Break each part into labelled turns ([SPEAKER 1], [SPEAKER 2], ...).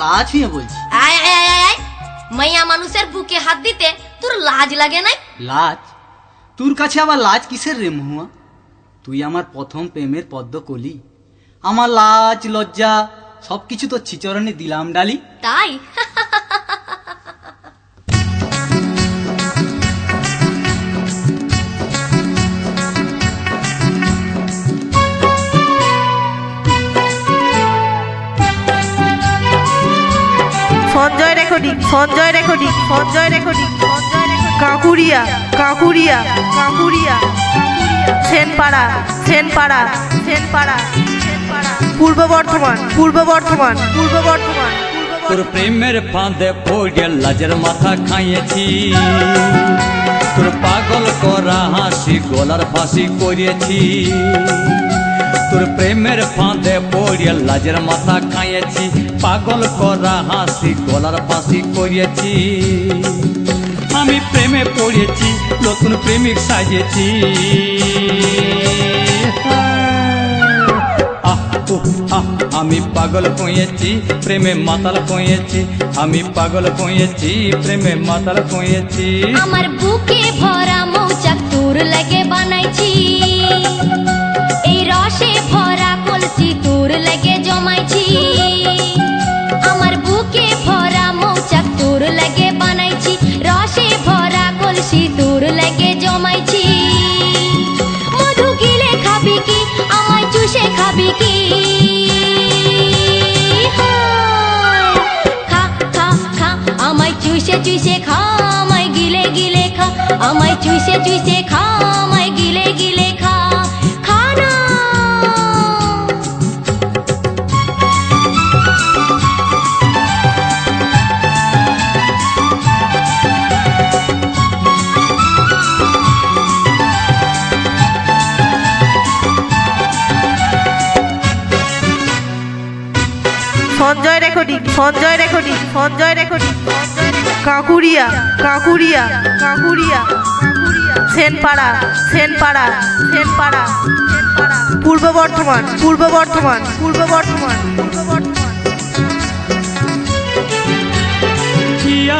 [SPEAKER 1] গা ছুঁয়ে বলছি।
[SPEAKER 2] আয় আয় আয় আয়, আয়। মাইয়া মানুষের বুকে হাত দিতে তোর লাজ লাগে নাই?
[SPEAKER 1] লাজ? তোর কাছে আবার লাজ কিসের রে মহুয়া? তুই আমার প্রথম প্রেমের পদ্ম কলি। আমার লাজ লজ্জা সবকিছু তোর ছিচরণে দিলাম ডালি।
[SPEAKER 2] তাই?
[SPEAKER 3] Recording, Sanjay recording Sanjay recording Kakuria Kakuria Kakuria. Senpara Senpara Senpara Purba Bardhaman Purba Bardhaman পূর্ব বর্ধমান।
[SPEAKER 4] তোর প্রেমের ফাঁদে পড়ে লাজের মাথা খাইয়েছি। তোর পাগল করা হাসি, গলার ফাঁসি করিয়েছি। তোর প্রেমের ফাঁদে পড়ে লাজের মাথা খাইয়েছি। পাগল করা হাসি গলার ফাঁসি করিয়েছি। আমি প্রেমে পড়েছি নতুন প্রেমিক আহ, আমি পাগল কইয়েছি প্রেমে মাতাল কইয়েছি আমি পাগল কইয়েছি প্রেমে মাতাল কইয়েছি
[SPEAKER 2] আমার বুকে আমায় চুষে খাবি কি? আমায় চুষে চুষে খা, আমায় গিলে গিলে খা, আমায় চুষে চুষে খা।
[SPEAKER 3] Recording, Sanjay recording Sanjay recording. Kakuria Kakuria Kakuria. Senpara Senpara Senpara. Purba Bardhaman Purba Bardhaman পূর্ব বর্ধমান। পূর্ব বর্ধমান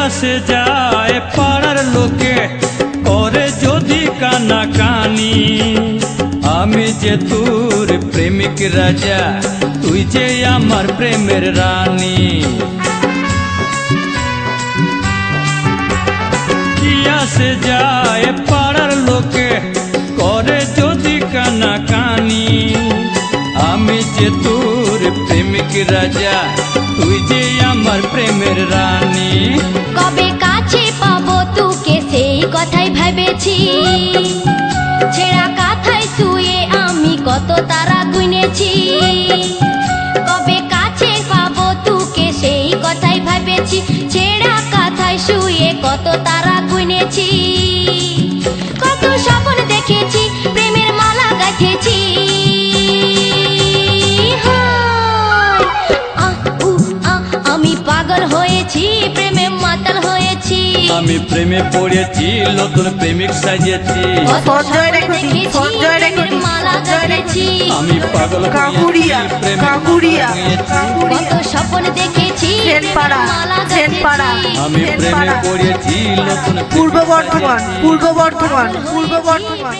[SPEAKER 4] আসে যায় পাড়ার লোকে করে যদি কানা কানি আমি যে তোর প্রেমিক রাজা তুই যে আমার প্রেমের রানী। আসে যায় পাড়ার লোকে, করে যদি কানা কানি আমি যে তোর প্রেমিক রাজা, তুই যে আমার প্রেমের রানী।
[SPEAKER 2] কবে কাছে পাবো তোকে সেই কথাই ভেবেছি। ছেঁড়া কাথায় শুয়ে আমি কত তারা গুনেছি। ছেঁড়া কাথায় শুয়ে কত তারা গুনেছি। আমি প্রেমে
[SPEAKER 4] পড়েছি নতুন প্রেমিক
[SPEAKER 2] সাজেছি
[SPEAKER 4] আমি পাগল
[SPEAKER 3] কাকুরিয়া কাকুরিয়া
[SPEAKER 2] কত স্বপ্ন দেখেছি।
[SPEAKER 4] আমি প্রেমে পড়েছি নতুন
[SPEAKER 3] পূর্ব বর্ধমান পূর্ব বর্ধমান পূর্ব বর্ধমান।